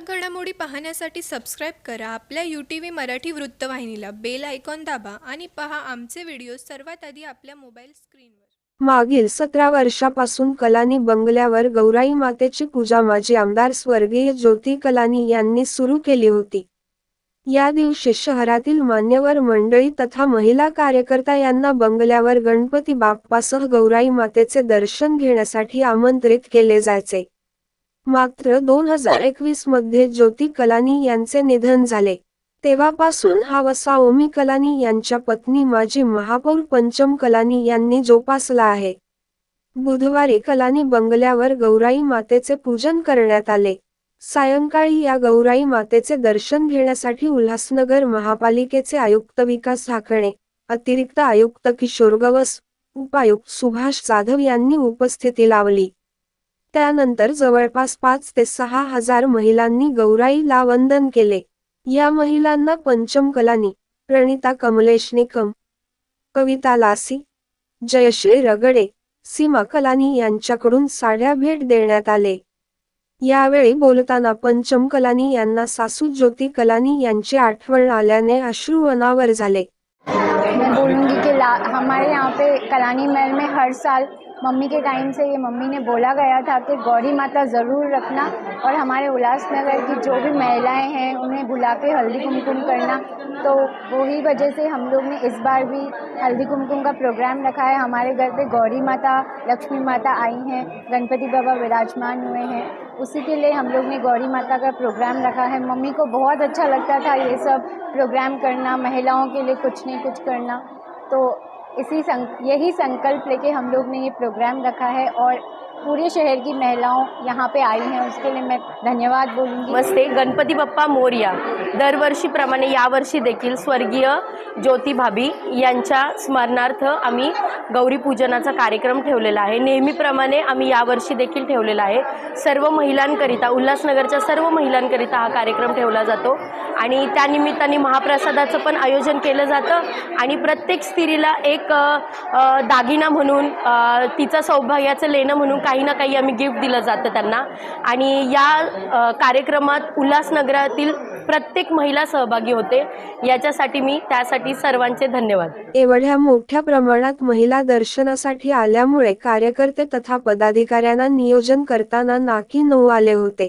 ठळक घडामोडी पाहण्यासाठी सबस्क्राईब करा. आपल्या यू टी व्ही मराठी वृत्तवाहिनीला बेल आयकॉन दाबा आणि पहा आमचे व्हिडिओ सर्वात आधी आपल्या मोबाईल स्क्रीनवर मागील सतरा वर्षापासून कलानी बंगल्यावर गौराई मातेची पूजा माजी आमदार स्वर्गीय ज्योती कलानी यांनी सुरू केली होती. या दिवशी शहरातील मान्यवर मंडळी तथा महिला कार्यकर्ता यांना बंगल्यावर गणपती बाप्पासह गौराई मातेचे दर्शन घेण्यासाठी आमंत्रित केले जायचे. मात्र दोन हजार एकवीसमध्ये ज्योती कलानी यांचे निधन झाले. तेव्हापासून हा वसा ओमी कलानी यांच्या पत्नी माजी महापौर पंचम कलानी यांनी जोपासला आहे. बुधवारी कलानी बंगल्यावर गौराई मातेचे पूजन करण्यात आले. सायंकाळी या गौराई मातेचे दर्शन घेण्यासाठी उल्हासनगर महापालिकेचे आयुक्त विकास ठाकणे अतिरिक्त आयुक्त किशोर गवस उपायुक्त सुभाष जाधव यांनी उपस्थिती लावली. त्यानंतर जवळपास पाच ते सहा हजार महिलांनी गौराईला वंदन केले. या महिलांना पंचम कलानी प्रणिता कमलेश निकम कविता लासी जयश्री रगडे सीमा कलानी यांच्याकडून साड्या भेट देण्यात आले. यावेळी बोलताना पंचम कलानी यांना सासू ज्योती कलानी यांची आठवण आल्याने अश्रू अनावर झाले बोलूंगी कि हमारे यहाँ पे कलानी महल में हर साल मम्मी के टाइम से ये मम्मी ने बोला गया था कि गौरी माता ज़रूर रखना और हमारे उल्लासनगर की जो भी महिलाएँ हैं, उन्हें बुला के हल्दी कुमकुम करना। तो वही वजह से हम लोग ने इस बार भी हल्दी कुमकुम का प्रोग्राम रखा है। हमारे घर पे गौरी माता, लक्ष्मी माता आई हैं, गणपति बाबा विराजमान हुए हैं। उसी के लिए हम लोग ने गौरी माता का प्रोग्राम रखा है। मम्मी को बहुत अच्छा लगता था ये सब प्रोग्राम करना, महिलाओं के लिए कुछ नहीं कुछ करना। इसी सं, यही संकल्प लेके हम लोग ने ये प्रोग्राम रखा है और पूरे शहर की महिलाओं यहाँ पे आई हैं। उसके लिए मैं धन्यवाद बोलूँगी। नमस्ते गणपती बाप्पा मोर्या। दरवर्षीप्रमाणे यावर्षी देखील स्वर्गीय ज्योती भाभी यांच्या स्मरणार्थ आम्ही गौरी पूजनाचा कार्यक्रम ठेवलेला आहे. नेहमीप्रमाणे आम्ही यावर्षी देखील ठेवलेला आहे. सर्व महिलांकरिता उल्हासनगरच्या सर्व महिलांकरिता हा कार्यक्रम ठेवला जातो. आणि त्यानिमित्ताने महाप्रसादाचं पण आयोजन केलं जातं. आणि प्रत्येक स्त्रीला एक दागिना म्हणून तिचं सौभाग्याचं लेणं म्हणून काही ना काही आम्ही गिफ्ट दिलं जातं त्यांना. आणि या कार्यक्रमात उल्हासनगरातील प्रत्येक महिला सहभागी होते. याच्यासाठी मी त्यासाठी सर्वांचे धन्यवाद. एवढ्या मोठ्या प्रमाणात महिला दर्शनासाठी आल्यामुळे कार्यकर्ते तथा पदाधिकाऱ्यांना नियोजन करताना नाकी नऊ आले होते.